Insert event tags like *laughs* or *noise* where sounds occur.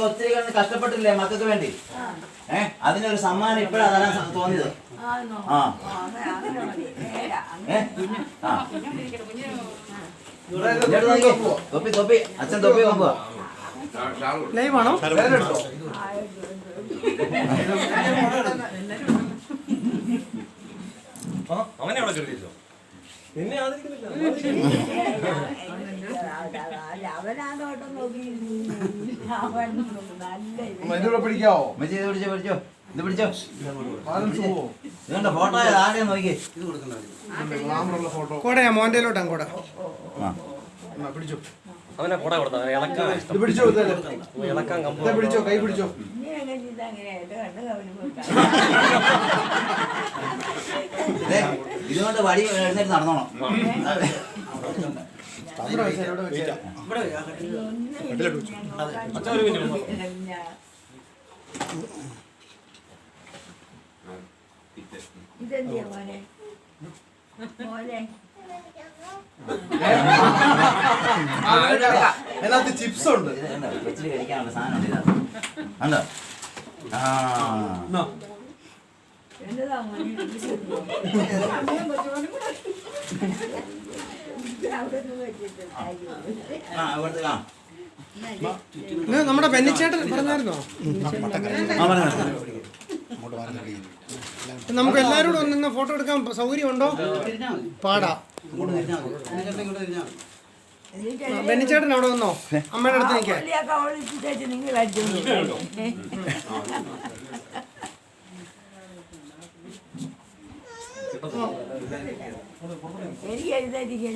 അവരൊക്കെ ഒത്തിരി കണ്ട് കഷ്ടപ്പെട്ടില്ലേ മക്കൾക്ക് വേണ്ടി? ഏഹ്? അതിനൊരു സമ്മാനം ഇപ്പോഴാ തരാൻ തോന്നിയത്? ആ. തൊപ്പി തൊപ്പി. അച്ഛൻ തൊപ്പി കൊമ്പുവാ ലൈവ് ആണോ? അവനെ അവിടെ കയറിയില്ലോ നിന്നെ ആദരിക്കുന്നില്ല. ഇത്. പിടിക്കാവോ? ഉമ്മച്ചി ഇത് പിടിച്ചോ പിടിച്ചോ. ഇത് പിടിച്ചോ. നിങ്ങളുടെ ഫോട്ടോ ആരെയും നോക്കി ഗ്ലാമറുള്ള ഫോട്ടോ കോടയാ മോന്റെ കോട. ആ. പിടിച്ചോ. അവനെ കൊട കൊടുത്ത ഇളക്കാൻ ഇത് പിടിച്ചോ ഇതേ? ഇളക്കാൻ ഇതേ പിടിച്ചോ കൈ പിടിച്ചോ. *laughs* ഇതുകൊണ്ട് വടി എഴുന്നേറ്റ് നടന്നോണം. ഇതെന്തിയാ മോനെ? മോനെ. അതിനകത്ത് ചിപ്സ് ഉണ്ട്. കഴിക്കാനുള്ള സാധനം ഉണ്ട് ആ എന്നതാ മോനെ അവിടെ നിന്ന് വെച്ചിട്ട് അയ്യോ. ആ ആ. നമ്മുടെ പെന്നിച്ചേട്ടൻ പറഞ്ഞായിരുന്നോ? നമുക്ക് എല്ലാരോടും ഒന്നിന്ന് ഒന്ന് ഫോട്ടോ എടുക്കാൻ സൗകര്യം ഉണ്ടോ പാടാ. ബെന്നിച്ചേട്ടൻ അവിടെ വന്നോ? അമ്മയുടെ അടുത്ത് നിൽക്കാൻ. എനിക്ക് എഴുതാതിരിക്കാൻ